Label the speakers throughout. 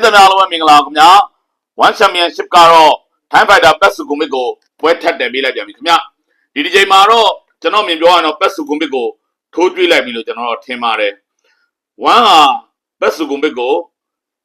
Speaker 1: ရိသတ်များအားလုံးပဲမင်္ဂလာပါခင်ဗျာ One Championship ကတော့ Time Fighter ပတ်စုကုမစ်ကိုပွဲထပ်တယ်ပေးလိုက်ပြန်ပြီခင်ဗျာဒီဒီချိန်မှာတော့ကျွန်တော်မြင်ပြောရရင်တော့ပတ်စုကုမစ်ကိုထိုးကျွေးလိုက်ပြီလို့ကျွန်တော်တို့ထင်ပါတယ် One ဟာပတ်စုကုမစ်ကို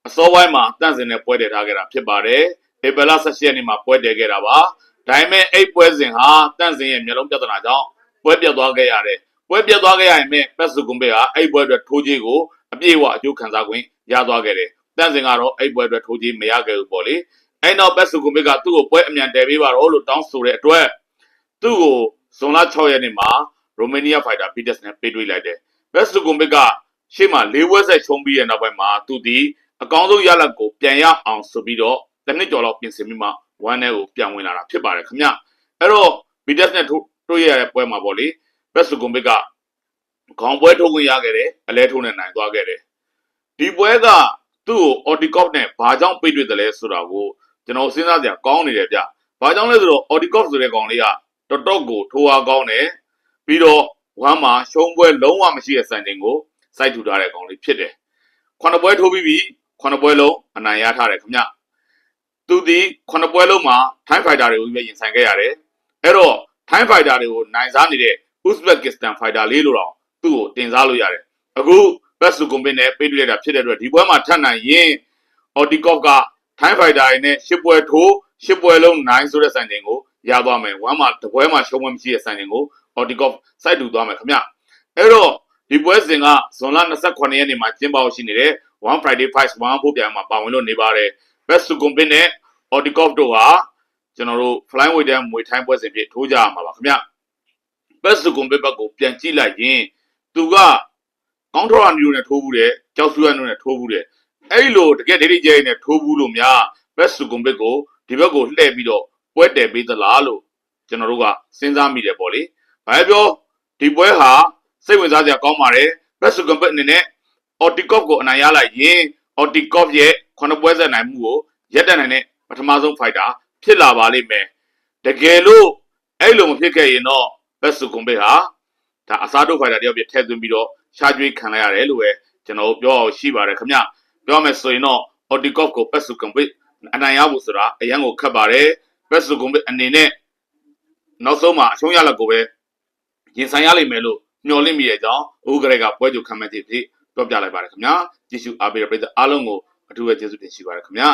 Speaker 1: အစောပိုင်းမှာတန့်စင်နဲ့ပွဲတည်ထားခဲ့တာဖြစ်ပါတယ်ဧပြီလ17ရက်နေ့မှာပွဲတည်ခဲ့တာပါဒါပေမဲ့အဲ့ပွဲစဉ်ဟာတန့်စင်ရဲ့မျိုးလုံးပြဿနာကြောင့်ပွဲပြတ်သွားခဲ့ရတယ်ပွဲပြတ်သွားခဲ့ရရင်မဲ့ပတ်စုကုမစ်ဟာအဲ့ပွဲအတွက်ထိုးကြီးကိုအပြည့်အဝအကျိုးခံစား권ရသွားခဲ့တယ် တန့်စင်ကတော့အဲ့ပွဲအတွက်ထိုးကြီးမရခဲ့ဘူးပေါ့လေအဲ့နောက်ဘက်စုကုမစ်ကသူ့ကိုပွဲအမြန်တယ်ပေးပါတော့လို့တောင်းဆိုတဲ့အတွက်သူ့ကိုဇွန်လ6ရက်နေ့မှာရိုမေးနီးယားဖိုက်တာဘီတက်စ်နဲ့ပေးတွေ့လိုက်တယ်ဘက်စုကုမစ်ကရှေ့မှာ၄ဝက်ဆက်ချုံးပြီးတဲ့နောက်ပိုင်းမှာသူဒီအကောင်းဆုံးရလဒ်ကိုပြန်ရအောင်ဆိုပြီးတော့တစ်နှစ်ကျော်လောက်ပြင်ဆင်ပြီးမှဝမ်းထဲကိုပြန်ဝင်လာတာဖြစ်ပါတယ်ခင်ဗျအဲ့တော့ဘီတက်စ်နဲ့တွေ့ရတဲ့ပွဲမှာပေါ့လေဘက်စုကုမစ်ကခေါင်းပွဲထုတ်ခွင့်ရခဲ့တယ်အလဲထိုးနဲ့နိုင်သွားခဲ့တယ်ဒီပွဲက သူ့ကို Audicop နဲ့ဘာကြောင့်ပိတ်တွေ့တယ်လဲဆိုတာကိုကျွန်တော်စဉ်းစားကြကောင်းနေတယ်ဗျ။ဘာကြောင့်လဲဆိုတော့ Audicop ဆိုတဲ့ကောင်လေးကတော်တော်ကိုထိုးအားကောင်းတယ်။ပြီးတော့ဝမ်းမှာရှုံးပွဲလုံးဝမရှိတဲ့စံချိန်ကိုစိုက်ထူထားတဲ့ကောင်လေးဖြစ်တယ်။ခုနှစ်ပွဲထိုးပြီးပြီခုနှစ်ပွဲလုံးအနိုင်ရထားတယ်ခင်ဗျ။သူဒီခုနှစ်ပွဲလုံးမှာ Time Fighter တွေကိုပဲရင်ဆိုင်ခဲ့ရတယ်။အဲ့တော့ Time Fighter တွေကိုနိုင်စားနေတဲ့ Uzbekistan Fighter လေးလို့တော့သူ့ကိုတင်စားလို့ရတယ်။အခု ဘက်စုကွန်ပင်းနဲ့ပေးတွေ့လိုက်တာဖြစ်တဲ့အတွက်ဒီပွဲမှာထပ်နိုင်ရင်အော်တီကော့ကထိုင်းဖိုက်တာတွေနဲ့ရှစ်ပွဲထိုးရှစ်ပွဲလုံးနိုင်ဆိုတဲ့စံချိန်ကိုရသွားမယ်ဝမ်းမှာတပွဲမှာရှုံးပွဲမရှိတဲ့စံချိန်ကိုအော်တီကော့စိုက်တူသွားမယ်ခင်ဗျအဲ့တော့ဒီပွဲစဉ်ကဇွန်လ28ရက်နေ့မှာကျင်းပရှိနေတဲ့ One Friday Fight 1ဖို့ပြန်မှာပါဝင်လို့နေပါတယ်ဘက်စုကွန်ပင်းနဲ့အော်တီကော့တို့ဟာကျွန်တော်တို့ flying weight တဲ့မွေထိုင်းပွဲစဉ်ဖြစ်ထိုးကြရမှာပါခင်ဗျဘက်စုကွန်ပင်းဘက်ကိုပြန်ကြည့်လိုက်ရင်သူက ကောင်းထော်ရမျိုးနဲ့ထိုးဘူးတယ်ကြောက်ဆူရမျိုးနဲ့ထိုးဘူးတယ်အဲ့လိုတကယ်ဒိဋ္ဌိကျဲနဲ့ထိုးဘူးလို့များဘက်စုကွန်ဘစ်ကိုဒီဘက်ကိုလှည့်ပြီးတော့ပွဲတယ်ပေးသလားလို့ကျွန်တော်တို့ကစဉ်းစားမိတယ်ပေါ့လေဘာပဲပြောဒီပွဲဟာစိတ်ဝင်စားစရာကောင်းပါတယ်ဘက်စုကွန်ဘစ်အနေနဲ့အော်တီကော့ကိုအနိုင်ရလိုက်ရင်အော်တီကော့ရဲ့ခုနှစ်ပွဲဆက်နိုင်မှုကိုရက်တက်နိုင်တဲ့ပထမဆုံးဖိုက်တာဖြစ်လာပါလိမ့်မယ်တကယ်လို့အဲ့လိုမဖြစ်ခဲ့ရင်တော့ဘက်စုကွန်ဘစ်ဟာဒါအစားတို့ဖိုက်တာတယောက်ပြထည့်သွင်းပြီးတော့ ရှားကြွေးခံလိုက်ရတယ်လို့ပဲကျွန်တော်ပြောအောင်ရှိပါတယ်ခင်ဗျပြောမယ်ဆိုရင်တော့ Otikov ကို Petsu Kumbit အနိုင်ရဖို့ဆိုတာအရန်ကိုခက်ပါတယ် Petsu Kumbit အနေနဲ့နောက်ဆုံးမှာအရှုံးရလက်ကိုပဲရင်ဆိုင်ရလိမ့်မယ်လို့မျှော်လင့်မိတဲ့အကြောင်းဦးကလေးကပွဲကြိုခံမဲ့ခြင်းဖြစ်ပြောပြလိုက်ပါတယ်ခင်ဗျာကြည့်ရှုအားပေးတဲ့ပရိသတ်အားလုံးကိုအထူးပဲကျေးဇူးတင်ရှိပါတယ်ခင်ဗျာ